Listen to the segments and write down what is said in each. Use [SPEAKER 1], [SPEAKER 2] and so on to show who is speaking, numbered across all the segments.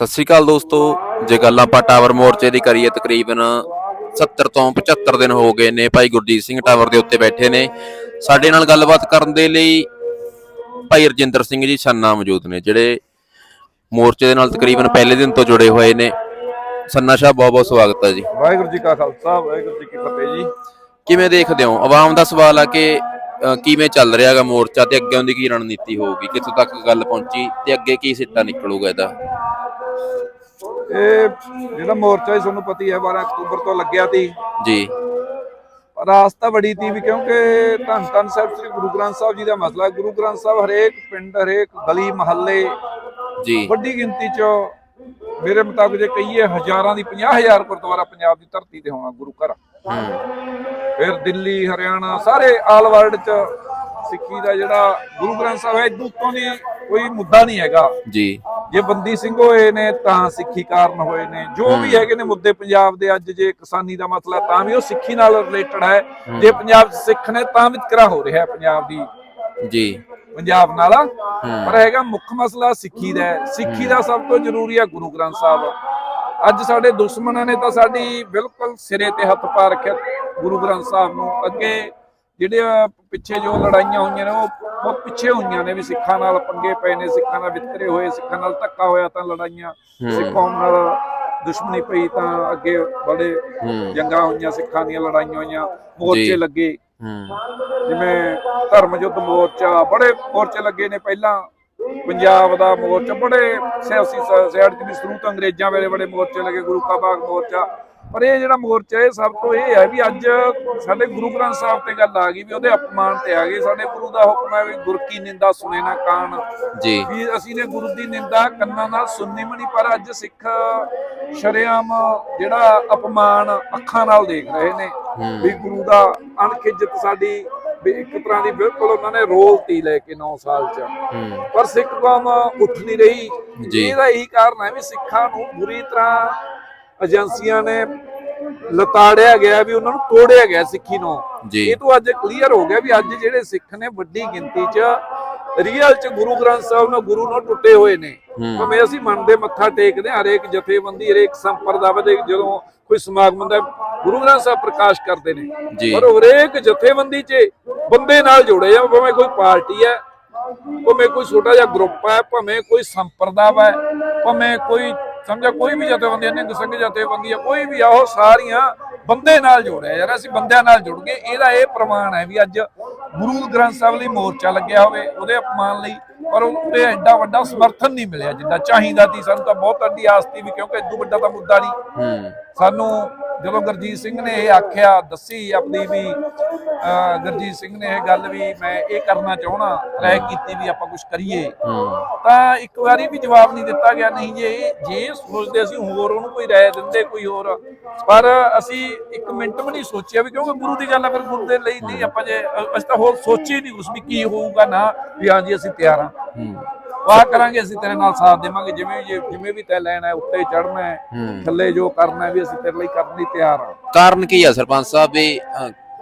[SPEAKER 1] ਸਤਿ ਸ਼੍ਰੀ ਅਕਾਲ ਦੋਸਤੋ ਜੇ ਗੱਲ ਆਪਾਂ ਟਾਵਰ ਮੋਰਚੇ ਦੀ ਕਰੀਏ ਤਕਰੀਬਨ 70 ਤੋਂ 75 ਦਿਨ ਹੋ ਗਏ ਨੇ ਭਾਈ ਗੁਰਜੀਤ ਸਿੰਘ ਟਾਵਰ ਦੇ ਉੱਤੇ ਬੈਠੇ ਨੇ। ਸਾਡੇ ਨਾਲ ਗੱਲਬਾਤ ਕਰਨ ਦੇ ਲਈ ਭਾਈ ਰਜਿੰਦਰ ਸਿੰਘ ਜੀ ਛੰਨਾ ਮੌਜੂਦ ਨੇ ਜਿਹੜੇ ਮੋਰਚੇ ਦੇ ਨਾਲ ਤਕਰੀਬਨ ਪਹਿਲੇ ਦਿਨ ਤੋਂ ਜੁੜੇ ਹੋਏ ਨੇ। ਸੰਨਾ ਸਾਹਿਬ ਬਹੁਤ ਬਹੁਤ ਸਵਾਗਤ ਹੈ ਜੀ।
[SPEAKER 2] ਵਾਹਿਗੁਰੂ ਜੀ ਕਾ ਖਾਲਸਾ ਵਾਹਿਗੁਰੂ ਜੀ ਕੀ ਫਤਿਹ ਜੀ।
[SPEAKER 1] ਕਿਵੇਂ ਦੇਖਦੇ ਹੋ? ਆਵਾਮ ਦਾ ਸਵਾਲ ਆ ਕਿ ਕਿਵੇਂ ਚੱਲ ਰਿਹਾ ਹੈਗਾ ਮੋਰਚਾ ਤੇ ਅੱਗੇ ਦੀ ਕੀ ਰਣਨੀਤੀ ਹੋਊਗੀ? ਕਿੱਥੋਂ ਤੱਕ ਗੱਲ ਪਹੁੰਚੀ ਤੇ ਅੱਗੇ ਕੀ ਸਿੱਟਾ ਨਿਕਲੂਗਾ ਇਹਦਾ?
[SPEAKER 2] ਇਹ ਜਿਹੜਾ ਮੋਰਚਾ ਹੀ ਤੁਹਾਨੂੰ ਪਤਾ ਹੀ ਹੈ 12 ਅਕਤੂਬਰ ਤੋਂ ਲੱਗਿਆ ਸੀ।
[SPEAKER 1] ਜੀ।
[SPEAKER 2] ਪਰ ਆਸਤਾ ਬੜੀ ਸੀ ਵੀ ਕਿਉਂਕਿ ਧੰਨ ਧੰਨ ਸਾਹਿਬ ਸ੍ਰੀ ਗੁਰੂ ਗ੍ਰੰਥ ਸਾਹਿਬ ਜੀ ਦਾ ਮਸਲਾ। ਗੁਰੂ ਗ੍ਰੰਥ ਸਾਹਿਬ ਹਰੇਕ ਪਿੰਡ ਹਰੇਕ ਗਲੀ ਮਹੱਲੇ
[SPEAKER 1] ਜੀ।
[SPEAKER 2] ਵੱਡੀ ਗਿਣਤੀ 'ਚ ਮੇਰੇ ਮੁਤਾਬਕ ਜੇ ਕਹੀਏ ਹਜ਼ਾਰਾਂ ਦੀ 50000 ਗੁਰਦੁਆਰਾ ਪੰਜਾਬ ਦੀ ਧਰਤੀ ਤੇ ਹੋਣਾ ਗੁਰੂ ਘਰ। ਫਿਰ ਦਿੱਲੀ ਹਰਿਆਣਾ ਸਾਰੇ ਆਲ ਵਰਲਡ 'ਚ ਸਿੱਖੀ ਦਾ ਜਿਹੜਾ ਗੁਰੂ ਗ੍ਰੰਥ ਸਾਹਿਬ ਹੈ ਇਦੋਂ ਉੱਤੋਂ ਦੀ ਕੋਈ ਮੁੱਦਾ ਨਹੀਂ ਹੈਗਾ।
[SPEAKER 1] ਜੀ।
[SPEAKER 2] ਜੇ ਬੰਦੀ ਸਿੰਘ ਹੋਏ ਨੇ ਤਾਂ ਸਿੱਖੀ ਕਾਰਨ ਹੋਏ ਨੇ। ਜੋ ਵੀ ਹੈਗੇ ਨੇ ਮੁੱਦੇ ਪੰਜਾਬ ਦੇ ਅੱਜ ਜੇ ਕਿਸਾਨੀ ਦਾ ਮਸਲਾ ਤਾਂ ਵੀ ਉਹ ਸਿੱਖੀ ਨਾਲ ਰਿਲੇਟਡ ਹੈ। ਜੇ ਪੰਜਾਬ ਸਿੱਖ ਨੇ ਤਾਂ ਵਿਤਕਰਾ ਹੋ ਰਿਹਾ ਹੈ ਪੰਜਾਬ ਦੀ।
[SPEAKER 1] ਜੀ।
[SPEAKER 2] ਪੰਜਾਬ ਨਾਲ ਪਰ ਹੈਗਾ ਮੁੱਖ ਮਸਲਾ ਸਿੱਖੀ ਦਾ ਸਿੱਖੀ ਦਾ ਸਭ ਤੋਂ ਜ਼ਰੂਰੀ ਹੈ ਗੁਰੂ ਗ੍ਰੰਥ ਸਾਹਿਬ। ਅੱਜ ਸਾਡੇ ਦੁਸ਼ਮਣਾਂ ਨੇ ਤਾਂ ਸਾਡੀ ਬਿਲਕੁਲ ਸਿਰੇ ਤੇ ਹੱਥ ਪਾ ਰੱਖਿਆ ਗੁਰੂ ਗ੍ਰੰਥ ਸਾਹਿਬ ਨੂੰ। ਅੱਗੇ ਜਿਹੜੇ ਪਿੱਛੇ ਜੋ ਲੜਾਈਆਂ ਹੋਈਆਂ ਨੇ ਉਹ ਬਹੁਤ ਪਿੱਛੇ ਹੋਈਆਂ ਨੇ ਵੀ ਸਿੱਖਾਂ ਨਾਲ ਪੰਗੇ ਪਏ ਨੇ ਸਿੱਖਾਂ ਨਾਲ ਵਿਤਕਰੇ ਹੋਏ ਸਿੱਖਾਂ ਨਾਲ ਧੱਕਾ ਹੋਇਆ ਤਾਂ ਲੜਾਈਆਂ ਸਿੱਖ ਨਾਲ ਦੁਸ਼ਮਣੀ ਪਈ ਤਾਂ ਅੱਗੇ ਬੜੇ ਜੰਗਾਂ ਹੋਈਆਂ ਸਿੱਖਾਂ ਦੀਆਂ ਲੜਾਈਆਂ ਹੋਈਆਂ ਮੋਰਚੇ। ਲੱਗੇ। ਜਿਵੇਂ ਧਰਮ ਯੁੱਧ ਮੋਰਚਾ ਬੜੇ ਮੋਰਚੇ ਲੱਗੇ ਨੇ ਪਹਿਲਾਂ। ਪੰਜਾਬ ਦਾ ਮੋਰਚਾ ਬੜੇ ਸਿਆਸੀ ਸਾਈਡ ਤੇ ਵੀ ਸ਼ੁਰੂ ਤੋਂ ਅੰਗਰੇਜ਼ਾਂ ਵੇਲੇ ਬੜੇ ਮੋਰਚੇ ਲੱਗੇ ਗੁਰੂ ਕਾ ਬਾਗ ਮੋਰਚਾ। ਪਰ ਇਹ ਜਿਹੜਾ ਮੋਰਚਾ ਇਹ ਸਭ ਤੋਂ ਇਹ ਹੈ ਵੀ ਅੱਜ ਸਾਡੇ ਗੁਰੂ ਗ੍ਰੰਥ ਸਾਹਿਬ ਤੇ ਗੱਲ ਆ ਗਈ ਵੀ ਉਹਦੇ ਅਪਮਾਨ ਤੇ ਆ ਗਈ ਸਾਡੇ ਗੁਰੂ ਦਾ ਹੁਕਮ ਹੈ ਵੀ ਗੁਰ ਕੀ ਨਿੰਦਾ ਸੁਣੇ ਨਾ ਕਾਨ
[SPEAKER 1] ਜੀ।
[SPEAKER 2] ਵੀ ਅਸੀਂ ਨੇ ਗੁਰੂ ਦੀ ਨਿੰਦਾ ਕੰਨਾਂ ਨਾਲ ਸੁਣਨੀ ਨਹੀਂ ਪਰ ਅੱਜ ਸਿੱਖ ਸ਼ਰੇਆਮ ਜਿਹੜਾ ਅਪਮਾਨ ਅੱਖਾਂ ਨਾਲ ਦੇਖ ਰਹੇ ਨੇ ਵੀ ਗੁਰੂ ਦਾ ਅਣਖਿੱਜਤ ਸਾਡੀ ਵੀ ਇੱਕ ਤਰ੍ਹਾਂ ਦੀ ਬਿਲਕੁਲ ਉਹਨਾਂ ਨੇ ਰੋਲ ਤੀ ਲੈ ਕੇ 9 ਸਾਲ ਚ। ਪਰ ਸਿੱਖ ਕੌਮ ਉੱਠ ਨਹੀਂ ਰਹੀ। ਇਹਦਾ ਇਹੀ ਕਾਰਨ ਹੈ ਵੀ ਸਿੱਖਾਂ ਨੂੰ ਬੁਰੀ ਤਰ੍ਹਾਂ ਏਜੰਸੀਆਂ ਨੇ ਲਤਾੜਿਆ ਗਿਆ ਵੀ ਉਹਨਾਂ ਨੂੰ ਤੋੜਿਆ ਗਿਆ ਸਿੱਖੀ ਨੂੰ। ਇਹ ਤੋਂ ਅੱਜ ਕਲੀਅਰ ਹੋ ਗਿਆ ਵੀ ਅੱਜ ਜਿਹੜੇ ਸਿੱਖ ਨੇ ਵੱਡੀ ਗਿਣਤੀ 'ਚ ਰੀਅਲ 'ਚ ਗੁਰੂ ਗ੍ਰੰਥ ਸਾਹਿਬ ਨਾਲ ਗੁਰੂ ਨਾਲ ਟੁੱਟੇ ਹੋਏ ਨੇ। ਭਾਵੇਂ ਅਸੀਂ ਮੰਨਦੇ ਮੱਥਾ ਟੇਕਦੇ ਹਾਂ ਹਰੇਕ ਜਥੇਬੰਦੀ ਹਰੇਕ ਸੰਪਰਦਾ ਦੇ ਜਦੋਂ ਕੋਈ ਸਮਾਗਮ ਹੁੰਦਾ ਗੁਰੂ ਗ੍ਰੰਥ ਸਾਹਿਬ ਪ੍ਰਕਾਸ਼ ਕਰਦੇ ਨੇ। ਪਰ ਹਰੇਕ ਜਥੇਬੰਦੀ 'ਚ ਬੰਦੇ ਨਾਲ ਜੁੜੇ ਆ ਭਾਵੇਂ ਕੋਈ ਪਾਰਟੀ ਹੈ ਭਾਵੇਂ ਕੋਈ ਛੋਟਾ ਜਿਹਾ ਗਰੁੱਪ ਹੈ ਭਾਵੇਂ ਕੋਈ ਸੰਪਰਦਾ ਹੈ ਭਾਵੇਂ ਕੋਈ ਸਮਝਾ ਕੋਈ ਵੀ ਜਥੇਬੰਦੀ ਨਿੰਗ ਸਿੰਘ ਜਥੇਬੰਦੀ ਹੈ ਕੋਈ ਵੀ ਆ ਉਹ ਸਾਰੀਆਂ ਬੰਦੇ ਨਾਲ ਜੁੜਿਆ ਯਾਰ ਅਸੀਂ ਬੰਦਿਆਂ ਨਾਲ ਜੁੜ ਗਏ ਇਹਦਾ ਇਹ ਪ੍ਰਮਾਣ ਹੈ ਵੀ ਅੱਜ ਗੁਰੂ ਗ੍ਰੰਥ ਸਾਹਿਬ ਲਈ ਮੋਰਚਾ ਲੱਗਿਆ ਹੋਵੇ ਉਹਦੇ ਅਪਮਾਨ ਲਈ ਪਰ ਉਹਦੇ ਐਡਾ ਵੱਡਾ ਸਮਰਥਨ ਨਹੀਂ ਮਿਲਿਆ ਜਿੰਨਾ ਚਾਹੀਦਾ ਸੀ। ਸਾਨੂੰ ਤਾਂ ਬਹੁਤ ਅੱਡੀ ਆਸਤੀ ਵੀ ਕਿਉਂਕਿ ਇਦੋਂ ਵੱਡਾ ਤਾਂ ਮੁੱਦਾ ਨਹੀਂ। ਸਾਨੂੰ ਜਦੋਂ ਗੁਰਜੀਤ ਸਿੰਘ ਨੇ ਇਹ ਆਖਿਆ ਦੱਸੀ ਆਪਣੀ ਵੀ ਗੁਰਜੀਤ ਸਿੰਘ ਨੇ ਇਹ ਗੱਲ ਵੀ ਮੈਂ ਇਹ ਕਰਨਾ ਚਾਹਣਾ ਰਾਏ ਕੀਤੀ ਵੀ ਆਪਾਂ ਕੁਝ ਕਰੀਏ। ਤਾਂ ਇੱਕ ਵਾਰੀ ਵੀ ਜਵਾਬ ਨਹੀਂ ਦਿੱਤਾ ਗਿਆ ਨਹੀਂ ਜੇ ਜੇ ਸੋਚਦੇ ਅਸੀਂ ਹੋਰ ਉਹਨੂੰ ਕੋਈ ਰਾਏ ਦਿੰਦੇ ਕੋਈ ਹੋਰ। ਪਰ ਅਸੀਂ ਇੱਕ ਮਿੰਟ ਵੀ ਨਹੀਂ ਸੋਚਿਆ ਵੀ ਕਿਉਂਕਿ ਗੁਰੂ ਦੀ ਗੱਲ ਹੈ ਫਿਰ ਗੁਰੂ ਦੇ ਲਈ ਨਹੀਂ ਆਪਾਂ ਜੇ ਅਸੀਂ ਤਾਂ ਹੋਰ ਸੋਚੀ ਨਹੀਂ ਕੁਛ ਵੀ ਕੀ ਹੋਊਗਾ ਨਾ ਵੀ ਹਾਂਜੀ ਅਸੀਂ ਤਿਆਰ ਹਾਂ। ਵਾਹ ਕਰਾਂਗੇ ਅਸੀਂ ਤੇਰੇ ਨਾਲ ਸਾਥ ਦੇਵਾਂਗੇ ਜਿਵੇਂ ਜਿਵੇਂ ਵੀ ਤੈ ਲੈਣਾ ਹੈ ਉੱਤੇ ਚੜਨਾ ਹੈ ਥੱਲੇ ਜੋ ਕਰਨਾ ਹੈ ਵੀ ਅਸੀਂ ਤੇਰੇ ਲਈ ਕਰਨ ਲਈ ਤਿਆਰ ਹਾਂ।
[SPEAKER 1] ਕਾਰਨ ਕੀ ਆ ਸਰਪੰਚ ਸਾਹਿਬ ਵੀ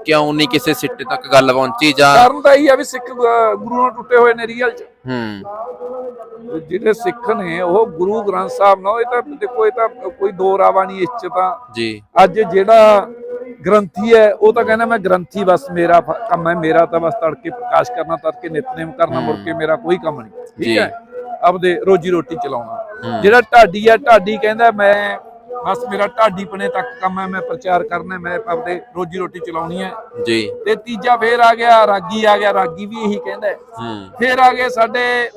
[SPEAKER 1] ਕਿਉਂ ਨਹੀਂ ਕਿਸੇ ਸਿੱਟੇ ਤੱਕ ਗੱਲ ਪਹੁੰਚੀ ਜਾਂ
[SPEAKER 2] ਕਾਰਨ ਤਾਂ ਇਹ ਹੈ ਵੀ ਸਿੱਖ ਗੁਰੂ ਨਾਲ ਟੁੱਟੇ ਹੋਏ ਨੇ ਰੀਅਲ ਚ।
[SPEAKER 1] ਹੂੰ।
[SPEAKER 2] ਜਿਹੜੇ ਸਿੱਖ ਨੇ ਉਹ ਗੁਰੂ ਗ੍ਰੰਥ ਸਾਹਿਬ ਨਾਲ ਇਹ ਤਾਂ ਦੇਖੋ ਇਹ ਤਾਂ ਕੋਈ ਦੋ ਰਾਵਾ ਨਹੀਂ ਇਸ ਚ ਤਾਂ।
[SPEAKER 1] ਜੀ।
[SPEAKER 2] ਅੱਜ ਜਿਹੜਾ ਗ੍ਰੰਥੀ ਹੈ ਉਹ ਤਾਂ ਕਹਿੰਦਾ ਮੈਂ ਗ੍ਰੰਥੀ ਬਸ ਮੇਰਾ ਕੰਮ ਹੈ ਮੇਰਾ ਤਾਂ ਬਸ ਤੜਕੇ ਪ੍ਰਕਾਸ਼ ਕਰਨਾ ਤੜਕੇ ਨਿਤਨੇਮ ਕਰਨਾ ਮੁੜ ਕੇ ਮੇਰਾ ਕੋਈ ਕੰਮ ਨਹੀਂ। ਠੀਕ ਹੈ? ਆਪਦੇ ਰੋਜੀ ਰੋਟੀ ਚਲਾਉਣਾ। ਜਿਹੜਾ ਢਾਡੀ ਹੈ ਢਾਡੀ ਕਹਿੰਦਾ ਮੈਂ ਬਸ ਮੇਰਾ ਢਾਡੀ ਪਨੇ ਤੱਕ ਕੰਮ ਹੈ ਮੈਂ ਪ੍ਰਚਾਰ ਕਰਨਾ ਮੈਂ ਆਪਦੇ ਰੋਜੀ ਰੋਟੀ ਚਲਾਉਣੀ ਹੈ।
[SPEAKER 1] ਜੀ।
[SPEAKER 2] ਤੇ ਤੀਜਾ ਫੇਰ ਆ ਗਿਆ ਰਾਗੀ ਆ ਗਿਆ ਰਾਗੀ ਵੀ ਇਹੀ ਕਹਿੰਦਾ ਹੈ। ਫੇਰ ਆ ਗਏ ਸਾਡੇ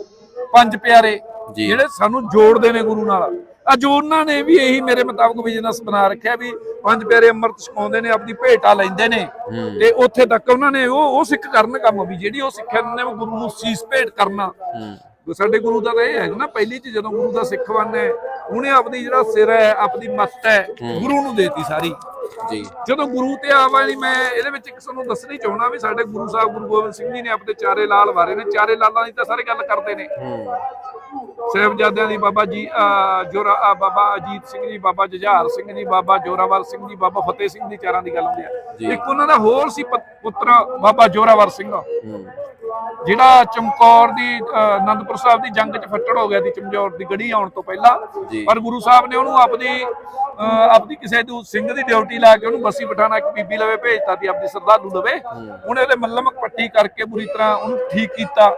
[SPEAKER 2] ਪੰਜ ਪਿਆਰੇ। ਜਿਹੜੇ ਸਾਨੂੰ ਜੋੜਦੇ ਨੇ ਗੁਰੂ ਨਾਲ। ਅੱਜ ਉਹਨਾਂ ਨੇ ਵੀ ਇਹੀ ਮੇਰੇ ਮੁਤਾਬਕ ਬਿਜ਼ਨਸ ਬਣਾ ਰੱਖਿਆ ਵੀ ਪੰਜ ਪਿਆਰੇ ਅੰਮ੍ਰਿਤ ਛਕਾਉਂਦੇ ਨੇ ਆਪਣੀ ਭੇਟਾ ਲੈਂਦੇ ਨੇ। ਤੇ ਉੱਥੇ ਤੱਕ ਉਹਨਾਂ ਨੇ ਉਹ ਉਹ ਸਿੱਖ ਕਰਨ ਕੰਮ ਵੀ ਜਿਹੜੀ ਉਹ ਸਿੱਖਿਆ ਨੇ ਉਹ ਗੁਰੂ ਨੂੰ ਸੀਸ ਭੇਟ ਕਰਨਾ। ਸਾਡੇ ਗੁਰੂ ਦਾ ਤਾਂ ਇਹ ਹੈ ਨਾ ਪਹਿਲੀ ਚ ਜਦੋਂ ਗੁਰੂ ਦਾ ਸਿੱਖ ਬਣਨਾ ਹੈ, ਉਹਨੇ ਆਪਣੀ ਜਿਹੜਾ ਸਿਰ ਹੈ ਆਪਣੀ ਮੱਤ ਹੈ ਗੁਰੂ ਨੂੰ ਦੇਤੀ ਸਾਰੀ।
[SPEAKER 1] ਜੀ।
[SPEAKER 2] ਜਦੋਂ ਗੁਰੂ ਤੇ ਆਵਾ ਨਹੀਂ ਮੈਂ ਇਹਦੇ ਵਿੱਚ ਇੱਕ ਤੁਹਾਨੂੰ ਦੱਸਣੀ ਚਾਹੁੰਦਾ ਵੀ ਸਾਡੇ ਗੁਰੂ ਸਾਹਿਬ ਗੁਰੂ ਗੋਬਿੰਦ ਸਿੰਘ ਜੀ ਨੇ ਆਪਣੇ ਚਾਰੇ ਲਾਲ ਵਾਰੇ ਨੇ। ਚਾਰੇ ਲਾਲਾਂ ਦੀ ਤਾਂ ਸਾਰੇ ਗੱਲ ਕਰਦੇ ਨੇ। ਸਾਹਿਬਜ਼ਾਦਿਆਂ ਦੀ ਬਾਬਾ ਜੀ ਜੋਰਾ ਅਹ, ਬਾਬਾ ਅਜੀਤ ਸਿੰਘ ਜੀ ਬਾਬਾ ਜੁਝਾਰ ਸਿੰਘ ਜੀ ਬਾਬਾ ਜੋਰਾਵਰ ਸਿੰਘ ਜੀ ਬਾਬਾ ਫਤਿਹ ਸਿੰਘ ਦੀ ਚਾਰਾਂ ਦੀ ਗੱਲ ਹੁੰਦੀ। ਹੈ ਇੱਕ ਉਹਨਾਂ ਦਾ ਹੋਰ ਸੀ ਪੁੱਤਰ ਬਾਬਾ ਜੋਰਾਵਰ ਸਿੰਘ। ਜਿਹੜਾ ਚਮਕੌਰ ਦੀ ਅਹ, ਆਨੰਦਪੁਰ ਸਾਹਿਬ ਦੀ ਜੰਗ 'ਚ ਫੱਟੜ ਹੋ ਗਿਆ ਸੀ ਚਮਕੌਰ ਦੀ ਗੜੀ ਆਉਣ ਤੋਂ ਪਹਿਲਾਂ। ਪਰ ਗੁਰੂ ਸਾਹਿਬ ਨੇ ਉਹਨੂੰ ਆਪਦੀ ਅਹ, ਆਪਦੀ ਕਿਸੇ ਦੂ ਸਿੰਘ ਦੀ ਡਿਊਟੀ ਲਾ ਕੇ ਉਹਨੂੰ ਬੱਸੀ ਪਠਾਣਾ ਇੱਕ ਬੀਬੀ ਲਵੇ ਭੇਜਤਾ ਸੀ ਆਪਦੀ ਸਰਦਾਰੂ ਲਵੇ। ਉਹਨੇ ਉਹਦੇ ਮੱਲਮ ਪੱਟੀ ਕਰਕੇ ਬੁਰੀ ਤਰ੍ਹਾਂ ਉਹਨੂੰ ਠੀਕ ਕੀਤਾ।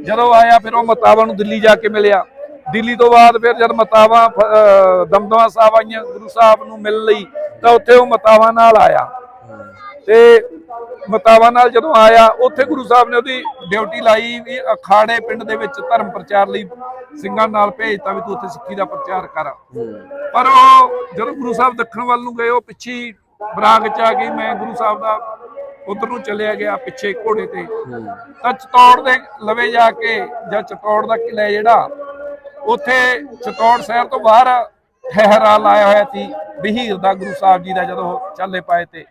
[SPEAKER 2] ਜਦੋਂ ਆਇਆ ਫਿਰ ਉਹ ਮਤਾਵਾ ਨੂੰ ਦਿੱਲੀ ਜਾ ਕੇ ਮਿਲਿਆ। ਦਿੱਲੀ ਤੋਂ ਬਾਅਦ ਫਿਰ ਜਦ ਮਤਾਵਾ ਦਮਦਮਾ ਸਾਹਿਬ ਆਈਆਂ, ਗੁਰੂ ਸਾਹਿਬ ਨੂੰ ਮਿਲ ਲਈ, ਤਾਂ ਉੱਥੇ ਉਹ ਮਤਾਵਾ ਨਾਲ ਆਇਆ। ਤੇ ਮਤਾਵਾ ਨਾਲ ਜਦੋਂ ਆਇਆ, ਉੱਥੇ ਗੁਰੂ ਸਾਹਿਬ ਨੇ ਉਹਦੀ ਡਿਊਟੀ ਲਾਈ ਵੀ ਅਖਾੜੇ ਪਿੰਡ ਦੇ ਵਿੱਚ ਧਰਮ ਪ੍ਰਚਾਰ ਲਈ ਸਿੰਘਾਂ ਨਾਲ ਭੇਜਤਾ ਵੀ ਤੂੰ ਉੱਥੇ ਸਿੱਖੀ ਦਾ ਪ੍ਰਚਾਰ ਕਰ। ਪਰ ਉਹ ਜਦੋਂ ਗੁਰੂ ਸਾਹਿਬ ਦੱਖਣ ਵੱਲ ਨੂੰ ਗਏ, ਉਹ ਪਿੱਛੇ ਬਰਾਗ ਚ ਆ ਗਈ, ਮੈਂ ਗੁਰੂ ਸਾਹਿਬ ਦਾ ਉਧਰ ਨੂੰ ਚੱਲਿਆ ਗਿਆ ਪਿੱਛੇ ਘੋੜੇ ਤੇ। ਤਾਂ ਚਤੌੜ ਦੇ ਲਵੇ ਜਾ ਕੇ ਜਾਂ ਚਤੌੜ ਦਾ ਕਿਲਾ ਜਿਹੜਾ ਉੱਥੇ ਚਤੌੜ ਸ਼ਹਿਰ ਤੋਂ ਬਾਹਰ ਠਹਿਰਾ ਲਾਇਆ ਹੋਇਆ ਸੀ ਬਹੀਰ ਦਾ ਗੁਰੂ ਸਾਹਿਬ ਜੀ ਦਾ ਜਦੋਂ ਚਾਲੇ ਪਾਏ ਤੇ।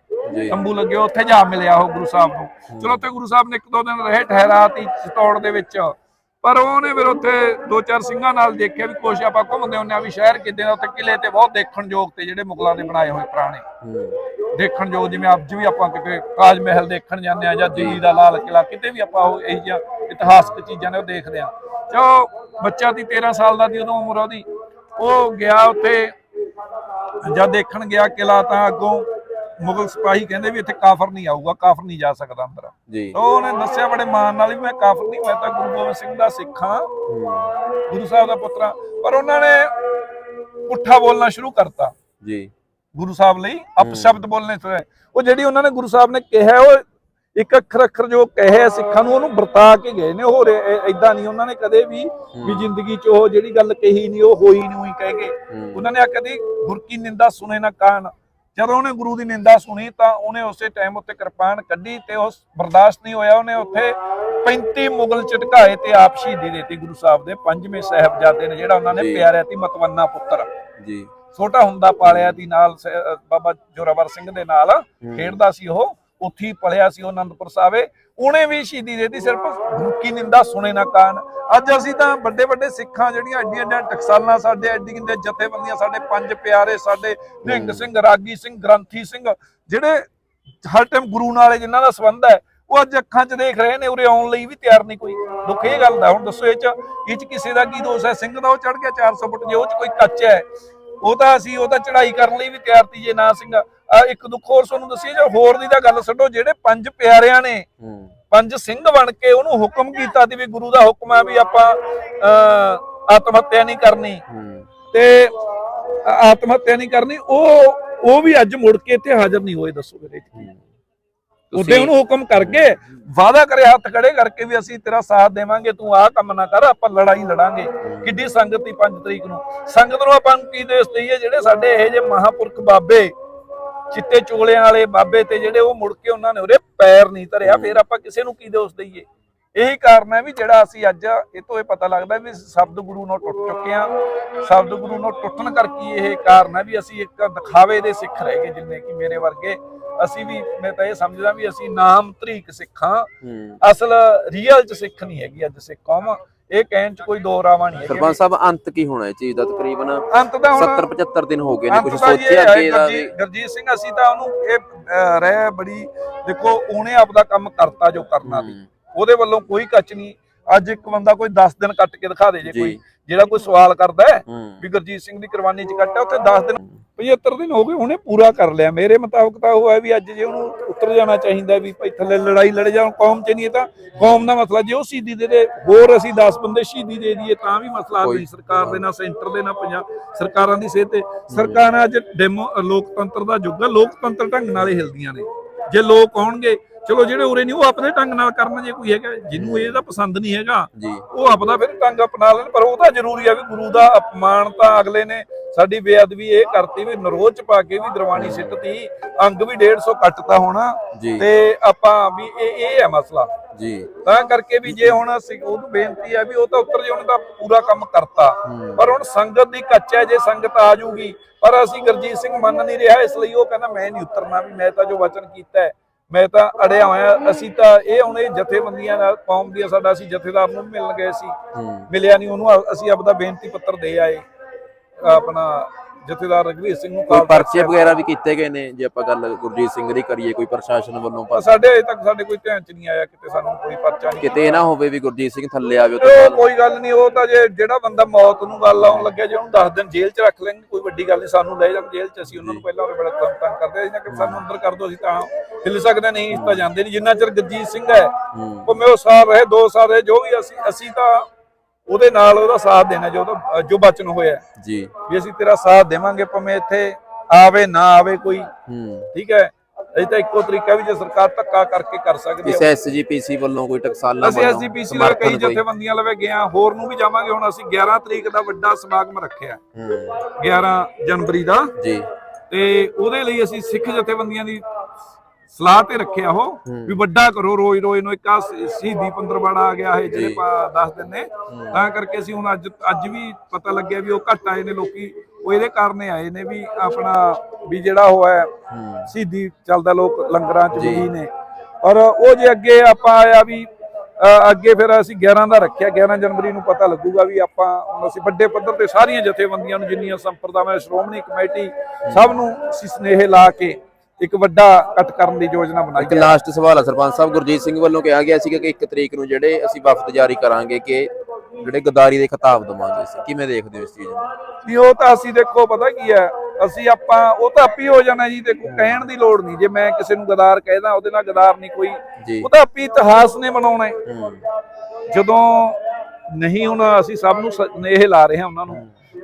[SPEAKER 2] ਤੰਬੂ ਲੱਗੇ ਉੱਥੇ ਜਾ ਮਿਲਿਆ ਉਹ ਗੁਰੂ ਸਾਹਿਬ ਨੂੰ। ਚਲੋ ਉੱਥੇ ਗੁਰੂ ਸਾਹਿਬ ਨੇ ਇੱਕ ਦੋ ਦਿਨ ਰਹੇ ਠਹਿਰਾਤੀ ਚਤੌੜ ਦੇ ਵਿੱਚ। ਪਰ ਉਹਨੇ ਫਿਰ ਉੱਥੇ ਦੋ ਚਾਰ ਸਿੰਘਾਂ ਨਾਲ ਦੇਖਿਆ ਵੀ ਕੁਛ ਆਪਾਂ ਘੁੰਮਦੇ ਹੁੰਦੇ ਆ ਵੀ ਸ਼ਹਿਰ ਕਿੱਦਾਂ ਦਾ ਉੱਥੇ ਕਿਲੇ ਤੇ ਬਹੁਤ ਦੇਖਣ ਯੋਗ ਤੇ ਜਿਹੜੇ ਮੁਗਲਾਂ ਦੇ ਬਣਾਏ ਹੋਏ ਪੁਰਾਣੇ। ਦੇਖਣ ਯੋਗ ਜਿਵੇਂ ਅੱਜ ਵੀ ਆਪਾਂ ਕਿਤੇ ਤਾਜ ਮਹਿਲ ਦੇਖਣ ਜਾਂਦੇ ਆ ਜਾਂ ਦਿੱਲੀ ਦਾ ਲਾਲ ਕਿਲਾ ਕਿਤੇ ਵੀ ਆਪਾਂ ਉਹ ਇਹ ਜਿਹੀਆਂ ਇਤਿਹਾਸਕ ਚੀਜ਼ਾਂ ਨੇ ਉਹ ਦੇਖਦੇ ਆ ਜੋ ਬੱਚਾ ਦੀ 13 ਸਾਲ ਦਾ ਦੀ ਉਦੋਂ ਉਮਰ ਉਹਦੀ। ਉਹ ਗਿਆ ਉੱਥੇ ਜਦ ਦੇਖਣ ਗਿਆ ਕਿਲਾ ਤਾਂ ਅੱਗੋਂ ਮੁਗਲ ਸਿਪਾਹੀ ਕਹਿੰਦੇ ਵੀ ਇੱਥੇ ਕਾਫਰ ਨਹੀਂ ਆਊਗਾ ਕਾਫਰ ਨਹੀਂ ਜਾ ਸਕਦਾ ਅੰਦਰ।
[SPEAKER 1] ਜੀ।
[SPEAKER 2] ਤਾਂ ਉਹਨੇ ਦੱਸਿਆ ਬੜੇ ਮਾਣ ਨਾਲ ਵੀ ਮੈਂ ਕਾਫਰ ਨਹੀਂ ਮੈਂ ਤਾਂ ਗੁਰੂ ਗੋਬਿੰਦ ਸਿੰਘ ਦਾ ਸਿੱਖ ਹਾਂ। ਗੁਰੂ ਸਾਹਿਬ ਦਾ ਪੁੱਤਰ ਪਰ ਉਹਨਾਂ ਨੇ ਪੁੱਠਾ ਬੋਲਣਾ ਸ਼ੁਰੂ ਕਰਤਾ।
[SPEAKER 1] ਜੀ।
[SPEAKER 2] ਗੁਰੂ ਸਾਹਿਬ ਲਈ ਅਪਸ਼ਬਦ ਬੋਲਨੇ ਤੋਂ ਉਹ ਜਿਹੜੀ ਉਹਨਾਂ ਨੇ ਗੁਰੂ ਸਾਹਿਬ ਨੇ ਕਿਹਾ ਉਹ ਇੱਕ ਅੱਖਰ ਅੱਖਰ ਜੋ ਕਹੇ ਸਿੱਖਾਂ ਨੂੰ ਉਹਨੂੰ ਵਰਤਾ ਕੇ ਗਏ ਨੇ। ਹੋਰ ਐਦਾਂ ਨਹੀਂ ਉਹਨਾਂ ਨੇ ਕਦੇ ਵੀ ਵੀ ਜ਼ਿੰਦਗੀ 'ਚ ਉਹ ਜਿਹੜੀ ਗੱਲ ਕਹੀ ਨਹੀਂ ਉਹ ਹੋਈ ਨਹੀਂ ਹੋਈ ਕਹਿ ਗਏ। ਉਹਨਾਂ ਨੇ ਆ ਕਦੀ ਗੁਰ ਕੀ ਨਿੰਦਾ ਸੁਣੇ ਨਾ ਕਾਨ ਜਦੋਂ ਉਹਨੇ ਗੁਰੂ ਦੀ ਨਿੰਦਾ ਸੁਣੀ ਤਾਂ ਉਹਨੇ ਉਸੇ ਟਾਈਮ ਉੱਤੇ ਕਿਰਪਾਨ ਕੱਢੀ ਤੇ ਉਸ ਬਰਦਾਸ਼ਤ ਨਹੀਂ ਹੋਇਆ। ਉਹਨੇ ਉੱਥੇ 35 ਮੁਗਲ ਝਟਕਾਏ ਤੇ ਆਪ ਸ਼ਹੀਦੀ ਦੇਤੀ ਗੁਰੂ ਸਾਹਿਬ ਦੇ। ਪੰਜਵੇਂ ਸਾਹਿਬਜ਼ਾਦੇ ਨੇ ਜਿਹੜਾ ਉਹਨਾਂ ਨੇ। ਪਿਆਰਿਆ ਸੀ ਮਤਵੰਨਾ ਪੁੱਤਰ।
[SPEAKER 1] ਜੀ।
[SPEAKER 2] ਛੋਟਾ ਹੁੰਦਾ ਪਾਲਿਆ ਦੀ ਨਾਲ ਬਾਬਾ ਜੋਰਾਵਰ ਸਿੰਘ ਦੇ ਨਾਲ ਖੇਡਦਾ ਸੀ ਉਹ। ਉੱਥੇ ਹੀ ਪਲਿਆ ਸੀ ਉਹ ਅਨੰਦਪੁਰ ਸਾਹਿਬੇ ਉਹਨੇ ਵੀ ਸ਼ਹੀਦੀ ਦੇਤੀ, ਸਿਰਫ ਗੁਰਕੀ ਨਿੰਦਾ ਸੁਣੇ ਨਾ ਕਾਨ ਅੱਜ ਅਸੀਂ ਤਾਂ ਵੱਡੇ ਵੱਡੇ ਸਿੱਖਾਂ ਜਿਹੜੀਆਂ ਐਡੀਆਂ ਐਡੀਆਂ ਟਕਸਾਲਾਂ ਸਾਡੇ, ਐਡੀ ਕਿੰਦੇ ਜਥੇਬੰਦੀਆਂ, ਸਾਡੇ ਪੰਜ ਪਿਆਰੇ, ਸਾਡੇ ਨਿਹੰਗ ਸਿੰਘ, ਰਾਗੀ ਸਿੰਘ, ਗ੍ਰੰਥੀ ਸਿੰਘ, ਜਿਹੜੇ ਹਰ ਟਾਈਮ ਗੁਰੂ ਨਾਲ ਜਿਨ੍ਹਾਂ ਦਾ ਸੰਬੰਧ ਹੈ, ਉਹ ਅੱਜ ਅੱਖਾਂ 'ਚ ਦੇਖ ਰਹੇ ਨੇ, ਉਰੇ ਆਉਣ ਲਈ ਵੀ ਤਿਆਰ ਨਹੀਂ ਕੋਈ। ਦੁੱਖ ਇਹ ਗੱਲ ਦਾ, ਹੁਣ ਦੱਸੋ ਇਹ 'ਚ ਇਹ 'ਚ ਕਿਸੇ ਦਾ ਕੀ ਦੋਸ਼ ਹੈ? ਸਿੰਘ ਦਾ ਉਹ ਚੜ ਗਿਆ 400 ਫੁੱਟ, ਜੇ ਉਹ 'ਚ ਕੋਈ ਕੱਚ ਹੈ, ਉਹ ਤਾਂ ਅਸੀਂ, ਉਹ ਤਾਂ ਚੜਾਈ ਕਰਨ ਲਈ ਵੀ ਤਿਆਰ ਤੀ ਜੇ ਨਾ ਸਿੰਘ। ਇੱਕ ਦੁੱਖ ਹੋਰ ਤੁਹਾਨੂੰ ਦੱਸੀ ਜੇ ਹੋਰ ਦੀ ਤਾਂ ਗੱਲ ਛੱਡੋ ਜਿਹੜੇ ਪੰਜ ਪਿਆਰਿਆਂ ਨੇ ਪੰਜ ਸਿੰਘ ਬਣ ਕੇ ਉਹਨੂੰ ਹੁਕਮ ਕੀਤਾ ਸੀ ਵੀ ਗੁਰੂ ਦਾ ਹੁਕਮ ਹੈ ਵੀ ਆਪਾਂ ਆਤਮ ਹੱਤਿਆ ਨਹੀਂ ਕਰਨੀ। ਤੇ ਆਤਮ ਹੱਤਿਆ ਨਹੀਂ ਕਰਨੀ ਉਹ ਉਹ ਵੀ ਅੱਜ ਮੁੜ ਕੇ ਇੱਥੇ ਹਾਜ਼ਰ ਨਹੀਂ ਹੋਏ ਦੱਸੋ ਵੀਰੇ ਉਹਦੇ ਉਹਨੂੰ ਹੁਕਮ ਕਰਕੇ ਵਾਅਦਾ ਕਰੇ ਹੱਥ ਖੜੇ ਕਰਕੇ ਵੀ ਅਸੀਂ ਤੇਰਾ ਸਾਥ ਦੇਵਾਂਗੇ ਤੂੰ ਆਹ ਕੰਮ ਨਾ ਕਰ ਆਪਾਂ ਲੜਾਈ ਲੜਾਂਗੇ। ਕਿੱਡੀ ਸੰਗਤ ਦੀ 5 ਤਰੀਕ ਨੂੰ। ਸੰਗਤ ਨੂੰ ਆਪਾਂ ਕੀ ਦੇਸ ਦਈਏ ਜਿਹੜੇ ਸਾਡੇ ਇਹ ਜੇ ਮਹਾਪੁਰਖ ਬਾਬੇ ਚਿੱਟੇ ਚੋਲਿਆਂ ਵਾਲੇ ਬਾਬੇ ਤੇ ਜਿਹੜੇ ਉਹ ਮੁੜ ਕੇ ਉਹਨਾਂ ਨੇ ਉਹਦੇ ਪੈਰ ਨਹੀਂ ਧਰਿਆ ਫਿਰ ਆਪਾਂ ਕਿਸੇ ਨੂੰ ਕੀ ਦੋਸ਼ ਦਈਏ? ਇਹੀ ਕਾਰਨ ਹੈ ਵੀ ਜਿਹੜਾ ਅਸੀਂ ਅੱਜ ਇਹ ਤੋਂ ਇਹ ਪਤਾ ਲੱਗਦਾ ਵੀ ਸ਼ਬਦ ਗੁਰੂ ਨਾਲ ਟੁੱਟ ਚੁੱਕੇ ਆ ਸ਼ਬਦ ਗੁਰੂ ਨਾਲ ਟੁੱਟਣ ਕਰਕੇ ਇਹ ਕਾਰਨ ਹੈ ਵੀ ਅਸੀਂ ਇੱਕ ਦਿਖਾਵੇ ਦੇ ਸਿੱਖ ਰਹਿ ਗਏ ਜਿੰਨੇ ਕਿ ਮੇਰੇ ਵਰਗੇ। ਅਸੀਂ ਵੀ ਮੈਂ ਤਾਂ ਇਹ ਸਮਝਦਾ ਵੀ ਅਸੀਂ ਨਾਮ ਤਰੀਕ ਸਿੱਖਾਂ ਅਸਲ ਰੀਅਲ ਚ ਸਿੱਖ ਨਹੀਂ ਹੈਗੀ ਅੱਜ ਸਿੱਖ ਕੌਮ। ਇਹ ਕਹਿਣ ਚ ਕੋਈ ਦੋ ਰਾਵਾਂ ਨਹੀਂ
[SPEAKER 1] ਸਰਪੰਚ ਸਾਹਿਬ ਅੰਤ ਕੀ ਹੋਣਾ ਇਹ ਚੀਜ਼ ਦਾ? ਤਕਰੀਬਨ
[SPEAKER 2] ਅੰਤ ਦਾ ਹੁਣ
[SPEAKER 1] 70 75 ਦਿਨ ਹੋ ਗਏ ਨੇ ਕੁਝ ਸੋਚਿਆ ਅੱਗੇ ਦਾ ਵੀ?
[SPEAKER 2] ਗੁਰਜੀਤ ਸਿੰਘ ਅਸੀਂ ਤਾਂ ਉਹਨੂੰ ਇਹ ਰਹਿ ਬੜੀ ਦੇਖੋ ਉਹਨੇ ਆਪਦਾ ਕੰਮ ਕਰਤਾ ਜੋ ਕਰਨਾ ਸੀ। ਉਹਦੇ ਵੱਲੋਂ ਕੋਈ ਕੱਚ ਨਹੀਂ। ਅੱਜ ਇੱਕ ਬੰਦਾ ਕੋਈ 10 ਦਿਨ ਕੱਟ ਕੇ ਦਿਖਾ ਦੇ ਜੇ। ਕੋਈ ਜਿਹੜਾ ਕੋਈ ਸਵਾਲ ਕਰਦਾ ਵੀ ਗੁਰਜੀਤ ਸਿੰਘ ਦੀ ਕੁਰਬਾਨੀ ਚ ਕੱਟਿਆ ਉੱਥੇ 10 ਦਿਨ 75 ਦਿਨ ਹੋ ਗਏ ਉਹਨੇ ਪੂਰਾ ਕਰ ਲਿਆ। ਮੇਰੇ ਮੁਤਾਬਕ ਤਾਂ ਉਹ ਹੈ ਵੀ ਅੱਜ ਜੇ ਉਹਨੂੰ ਉੱਤਰ ਜਾਣਾ ਚਾਹੀਦਾ ਵੀ ਭਾਈ ਥੱਲੇ ਲੜਾਈ ਲੜ ਜਾਣ ਕੌਮ ਚ ਨਹੀਂ ਇਹ ਤਾਂ ਕੌਮ ਦਾ ਮਸਲਾ ਜੇ ਉਹ ਸ਼ਹੀਦੀ ਦੇ ਦੇ ਹੋਰ ਅਸੀਂ 10 ਬੰਦੇ ਸ਼ਹੀਦੀ ਦੇ ਦਈਏ ਤਾਂ ਵੀ ਮਸਲਾ ਨਹੀਂ ਸਰਕਾਰ ਦੇ ਨਾਲ ਸੈਂਟਰ ਦੇ ਨਾਲ ਪੰਜਾਬ ਸਰਕਾਰਾਂ ਦੀ ਸਿਹਤ ਤੇ। ਸਰਕਾਰਾਂ ਅੱਜ ਡੈਮੋ ਲੋਕਤੰਤਰ ਦਾ ਯੁੱਗ ਹੈ ਲੋਕਤੰਤਰ ਢੰਗ ਨਾਲ ਹੀ ਹਿਲਦੀਆਂ ਨੇ। ਜੇ ਲੋਕ ਆਉਣਗੇ ਚਲੋ ਜਿਹੜੇ ਉਰੇ ਨਹੀਂ ਉਹ ਆਪਣੇ ਢੰਗ ਨਾਲ ਕਰਨ ਜੇ ਕੋਈ ਹੈਗਾ ਜਿਹਨੂੰ ਇਹ ਤਾਂ ਪਸੰਦ ਨਹੀਂ ਹੈਗਾ ਉਹ ਆਪਦਾ ਫਿਰ ਢੰਗ ਅਪਣਾ ਲੈਣ ਪਰ ਉਹ ਤਾਂ ਜ਼ਰੂਰੀ ਹੈ ਵੀ ਗੁਰੂ ਦਾ ਅਪਮਾਨ ਤਾਂ ਅਗਲੇ ਨੇ ਸਾਡੀ ਬੇਅਦਬੀ ਇਹ ਕਰਤੀ ਵੀ ਨਰੋਜ ਚ ਪਾ ਕੇ ਵੀ ਦਰਵਾਨੀ ਸਿੱਟਤੀ ਅੰਗ ਵੀ 150 ਕੱਟਤਾ ਹੋਣਾ ਤੇ ਆਪਾਂ ਵੀ ਇਹ ਇਹ ਹੈ ਮਸਲਾ।
[SPEAKER 1] ਜੀ।
[SPEAKER 2] ਤਾਂ ਕਰਕੇ ਵੀ ਜੇ ਹੁਣ ਅਸੀਂ ਉਹਨੂੰ ਬੇਨਤੀ ਹੈ ਵੀ ਉਹ ਤਾਂ ਉੱਤਰ ਜੇ ਉਹਨੇ ਤਾਂ ਪੂਰਾ ਕੰਮ ਕਰਤਾ। ਪਰ ਹੁਣ ਸੰਗਤ ਦੀ ਕੱਚ ਹੈ ਜੇ ਸੰਗਤ ਆ ਜੂਗੀ ਪਰ ਅਸੀਂ ਗੁਰਜੀਤ ਸਿੰਘ ਮੰਨ ਨਹੀਂ ਰਿਹਾ ਇਸ ਲਈ ਉਹ ਕਹਿੰਦਾ ਮੈਂ ਨਹੀਂ ਉਤਰਨਾ ਵੀ ਮੈਂ ਤਾਂ ਜੋ ਵਚਨ ਕੀਤਾ ਹੈ ਮੈਂ ਤਾਂ ਅੜਿਆ ਹੋਇਆ ਅਸੀਂ ਤਾਂ ਇਹ ਹੁਣ ਇਹ ਜਥੇਬੰਦੀਆਂ ਨਾਲ ਕੌਮ ਦੀਆਂ ਸਾਡਾ ਅਸੀਂ ਜਥੇਦਾਰ ਨੂੰ ਮਿਲਣ ਗਏ ਸੀ। ਮਿਲਿਆ ਨਹੀਂ ਉਹਨੂੰ ਅਸੀਂ ਆਪਦਾ ਬੇਨਤੀ ਪੱਤਰ ਦੇ ਆਏ। ਆਪਣਾ ਜਥੇਦਾਰ ਰਘਵੀਰ ਸਿੰਘ ਨੂੰ
[SPEAKER 1] ਕੋਈ ਪਰਚੇ ਵਗੈਰਾ ਵੀ ਕੀਤੇ ਗਏ ਨੇ ਜੇ ਆਪਾਂ ਗੱਲ ਗੁਰਜੀਤ ਸਿੰਘ ਦੀ ਕਰੀਏ ਕੋਈ ਪ੍ਰਸ਼ਾਸਨ ਵੱਲੋਂ ਪਰ
[SPEAKER 2] ਸਾਡੇ ਅਜੇ ਤੱਕ ਸਾਡੇ ਕੋਈ ਧਿਆਨ ਚ ਨਹੀਂ ਆਇਆ ਕਿਤੇ ਸਾਨੂੰ ਕੋਈ ਪਰਚਾ ਨਹੀਂ
[SPEAKER 1] ਕਿਤੇ ਨਾ ਹੋਵੇ ਵੀ ਗੁਰਜੀਤ ਸਿੰਘ ਥੱਲੇ ਆਵੇ ਉਹ ਤੋਂ
[SPEAKER 2] ਉਹ ਕੋਈ ਗੱਲ ਨਹੀਂ ਉਹ ਤਾਂ ਜੇ ਜਿਹੜਾ ਬੰਦਾ ਮੌਤ ਨੂੰ ਗੱਲ ਆਉਣ ਲੱਗਿਆ ਜੇ ਉਹਨੂੰ 10 ਦਿਨ ਜੇਲ੍ਹ 'ਚ ਰੱਖ ਲੈਣਗੇ ਕੋਈ ਵੱਡੀ ਗੱਲ ਨਹੀਂ ਸਾਨੂੰ ਲੈ ਜਾਣ ਜੇਲ੍ਹ 'ਚ ਅਸੀਂ ਉਹਨਾਂ ਨੂੰ ਪਹਿਲਾਂ ਉਹਦੇ ਬੜਾ ਤੰਗ ਤੰਗ ਕਰਦੇ ਅਸੀਂ ਕਿ ਸਾਨੂੰ ਅੰਦਰ ਕਰ ਦਿਓ ਅਸੀਂ ਤਾਂ ਹਿੱਲ ਸਕਦੇ ਨਹੀਂ ਇਸ ਤਾਂ ਜਾਂਦੇ ਨਹੀਂ ਜਿੰਨਾ ਚਿਰ ਗੁਰਜੀਤ ਸਿੰਘ ਹੈ ਉਹ ਸਾਲ ਰਹੇ 2 ਸਾਲ ਰਹੇ ਜੋ ਵੀ ਅਸੀਂ ਅਸੀਂ ਤਾਂ ਉਹਦੇ ਨਾਲ ਉਹਦਾ ਸਾਥ ਦੇਣਾ ਜੋ ਉਹਦਾ ਜੋ ਬਚਨ ਹੋਇਆ।
[SPEAKER 1] ਜੀ।
[SPEAKER 2] ਵੀ ਅਸੀਂ ਤੇਰਾ ਸਾਥ ਦੇਵਾਂਗੇ ਭਾਵੇਂ ਇੱਥੇ ਆਵੇ ਨਾ ਆਵੇ ਕੋਈ।
[SPEAKER 1] ਹੂੰ।
[SPEAKER 2] ਠੀਕ ਹੈ? ਅਸੀਂ ਤਾਂ ਇੱਕੋ ਤਰੀਕਾ ਵੀ ਜੇ ਸਰਕਾਰ ਧੱਕਾ ਕਰਕੇ ਕਰ ਸਕਦੀ
[SPEAKER 1] ਇਸ
[SPEAKER 2] ਹੈ
[SPEAKER 1] ਐਸਜੀਪੀਸੀ ਵੱਲੋਂ ਕੋਈ ਟਕਸਾਲਾਂ
[SPEAKER 2] ਅਸੀਂ ਐਸਜੀਪੀਸੀ ਦੇ ਕਈ ਜਥੇਬੰਦੀਆਂ ਲਵੇ ਗਏ ਹਾਂ ਹੋਰ ਨੂੰ ਵੀ ਜਾਵਾਂਗੇ। ਹੁਣ ਅਸੀਂ 11 ਤਰੀਕ ਦਾ ਵੱਡਾ ਸਮਾਗਮ ਰੱਖਿਆ।
[SPEAKER 1] ਹੂੰ।
[SPEAKER 2] 11 ਜਨਵਰੀ ਦਾ।
[SPEAKER 1] ਜੀ।
[SPEAKER 2] ਤੇ ਉਹਦੇ ਲਈ ਅਸੀਂ ਸਿੱਖ ਜਥੇਬੰਦੀਆਂ ਦੀ ਸਲਾਹ ਤੇ ਰੱਖਿਆ ਉਹ ਵੀ ਵੱਡਾ ਕਰੋ ਰੋਜ਼ ਰੋਜ਼ ਨੂੰ ਇੱਕ ਆ ਸ਼ਹੀਦੀ ਪੰਦਰਵਾੜਾ ਆ ਗਿਆ ਹੈ ਜਿਹੜੇ ਆਪਾਂ ਦੱਸ ਦਿੰਨੇ ਤਾਂ ਕਰਕੇ ਅਸੀਂ ਹੁਣ ਅੱਜ ਅੱਜ ਵੀ ਪਤਾ ਲੱਗਿਆ ਵੀ ਉਹ ਘੱਟ ਆਏ ਨੇ ਲੋਕੀ ਉਹ ਇਹਦੇ ਕਾਰਨ ਆਏ ਨੇ ਵੀ ਆਪਣਾ ਵੀ ਜਿਹੜਾ ਉਹ ਹੈ ਸ਼ਹੀਦੀ ਚੱਲਦਾ ਲੋਕ ਲੰਗਰਾਂ ਚ ਵੀ ਨੇ ਔਰ ਉਹ ਜੇ ਅੱਗੇ ਆਪਾਂ ਆਇਆ ਵੀ ਅੱਗੇ ਫਿਰ ਅਸੀਂ 11 ਦਾ ਰੱਖਿਆ 11 ਜਨਵਰੀ ਨੂੰ ਪਤਾ ਲੱਗੂਗਾ ਵੀ ਆਪਾਂ ਹੁਣ ਅਸੀਂ ਵੱਡੇ ਪੱਧਰ ਤੇ ਸਾਰੀਆਂ ਜਥੇਬੰਦੀਆਂ ਨੂੰ ਜਿੰਨੀਆਂ ਸੰਪਰਦਾਵਾਂ ਸ਼੍ਰੋਮਣੀ ਕਮੇਟੀ ਸਭ ਨੂੰ ਅਸੀਂ ਸਨੇਹ ਲਾ ਕੇ ਇੱਕ ਵੱਡਾ ਇਕੱਠ ਕਰਨ ਦੀ ਯੋਜਨਾ ਬਣਾਈ
[SPEAKER 1] ਇੱਕ ਲਾਸਟ ਸਵਾਲ ਹੈ ਸਰਪੰਚ ਸਾਹਿਬ ਗੁਰਜੀਤ ਸਿੰਘ ਵੱਲੋਂ ਕਿਹਾ ਗਿਆ ਸੀਗਾ ਕਿ 1 ਤਰੀਕ ਨੂੰ ਜਿਹੜੇ ਅਸੀਂ ਵਫਦ ਜਾਰੀ ਕਰਾਂਗੇ ਕਿ ਜਿਹੜੇ ਗਦਾਰੀ ਦੇ ਖਿਤਾਬ ਦਵਾਂਗੇ ਅਸੀਂ। ਕਿਵੇਂ ਦੇਖਦੇ ਹੋ ਇਸ ਚੀਜ਼ ਨੂੰ?
[SPEAKER 2] ਵੀ ਉਹ ਤਾਂ ਅਸੀਂ ਦੇਖੋ ਪਤਾ ਕੀ ਹੈ? ਅਸੀਂ ਆਪਾਂ ਉਹ ਤਾਂ ਆਪੀ ਹੋ ਜਾਣਾ ਜੀ। ਦੇਖੋ ਕਹਿਣ ਦੀ ਲੋੜ ਨਹੀਂ। ਜੇ ਮੈਂ ਕਿਸੇ ਨੂੰ ਗਦਾਰ ਕਹਿਦਾ ਉਹਦੇ ਨਾਲ ਗਦਾਰ ਨਹੀਂ ਕੋਈ। ਉਹ ਤਾਂ ਆਪੀ ਇਤਿਹਾਸ ਨੇ ਬਣਾਉਣਾ ਜਦੋਂ ਨਹੀਂ ਹੁਣ ਅਸੀਂ ਸਭ ਨੂੰ ਇਹ ਲਾ ਰਹੇ ਹਾਂ ਉਹਨਾਂ ਨੂੰ।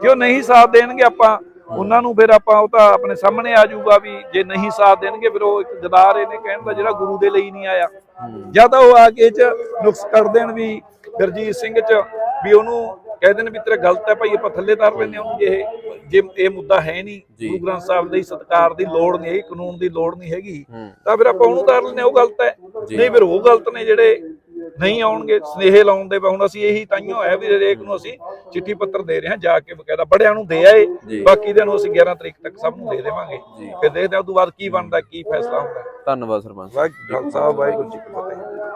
[SPEAKER 2] ਜੇ ਉਹ ਨਹੀਂ ਸਾਥ ਦੇਣਗੇ ਆਪਾਂ ਉਹਨਾਂ ਨੂੰ ਫਿਰ ਆਪਾਂ ਉਹ ਤਾਂ ਆਪਣੇ ਸਾਹਮਣੇ ਆ ਜਾਊਗਾ ਵੀ ਜੇ ਨਹੀਂ ਸਾਥ ਦੇਣਗੇ ਫਿਰ ਉਹ ਇੱਕ ਗਦਾਰ ਇਹਨੇ ਕਹਿਣ ਦਾ ਜਿਹੜਾ ਗੁਰੂ ਦੇ ਲਈ ਨਹੀਂ ਆਇਆ। ਜਾਂ ਤਾਂ ਉਹ ਆ ਕੇ ਚ ਨੁਕਸ ਕਰ ਦੇਣ ਵੀ ਗੁਰਜੀਤ ਸਿੰਘ ਚ ਵੀ ਉਹਨੂੰ ਕਹਿ ਦੇਣ ਵੀ ਤੇਰਾ ਗਲਤ ਹੈ ਭਾਈ ਆਪਾਂ ਥੱਲੇ ਤਾਰ ਲੈਂਦੇ ਹਾਂ ਉਹਨੂੰ ਜੇ ਇਹ ਜੇ ਇਹ ਮੁੱਦਾ ਹੈ ਨਹੀਂ। ਗੁਰੂ ਗ੍ਰੰਥ ਸਾਹਿਬ ਲਈ ਸਤਕਾਰ ਦੀ ਲੋੜ ਨਹੀਂ ਹੈਗੀ ਕਾਨੂੰਨ ਦੀ ਲੋੜ ਨਹੀਂ ਹੈਗੀ।
[SPEAKER 1] ਹੂੰ।
[SPEAKER 2] ਤਾਂ ਫਿਰ ਆਪਾਂ ਉਹਨੂੰ ਤਾਰ ਲੈਂਦੇ ਹਾਂ, ਉਹ ਗਲਤ ਹੈ। ਨਹੀਂ ਫਿਰ ਉਹ ਗਲਤ ਨੇ ਜਿਹੜੇ ਨਹੀਂ ਆਉਣਗੇ ਸਨੇਹ ਲਾਉਣ ਦੇ ਹੁਣ ਅਸੀਂ ਇਹੀ ਤਾਈਓ ਹੋਇਆ ਵੀ ਹਰੇਕ ਨੂੰ ਅਸੀਂ ਚਿੱਠੀ ਪੱਤਰ ਦੇ ਰਹੇ ਹਾਂ ਜਾ ਕੇ ਬਕਾਇਦਾ ਬੜਿਆਂ ਨੂੰ ਦੇ ਆਏ। ਬਾਕੀ ਦੇ ਨੂੰ ਅਸੀਂ 11 ਤਰੀਕ ਤੱਕ ਸਭ ਨੂੰ ਦੇ ਦੇਵਾਂਗੇ। ਫਿਰ ਦੇਖਦੇ ਹਾਂ ਉਸ ਤੋਂ ਬਾਅਦ ਕੀ ਬਣਦਾ ਕੀ ਫੈਸਲਾ ਹੁੰਦਾ
[SPEAKER 1] ਧੰਨਵਾਦ ਸਰਪੰਚ
[SPEAKER 2] ਵਾਹਿਗੁਰੂ ਖਾਲਸਾ ਵਾਹਿਗੁਰੂ ਜੀ ਕੀ ਫਤਿਹ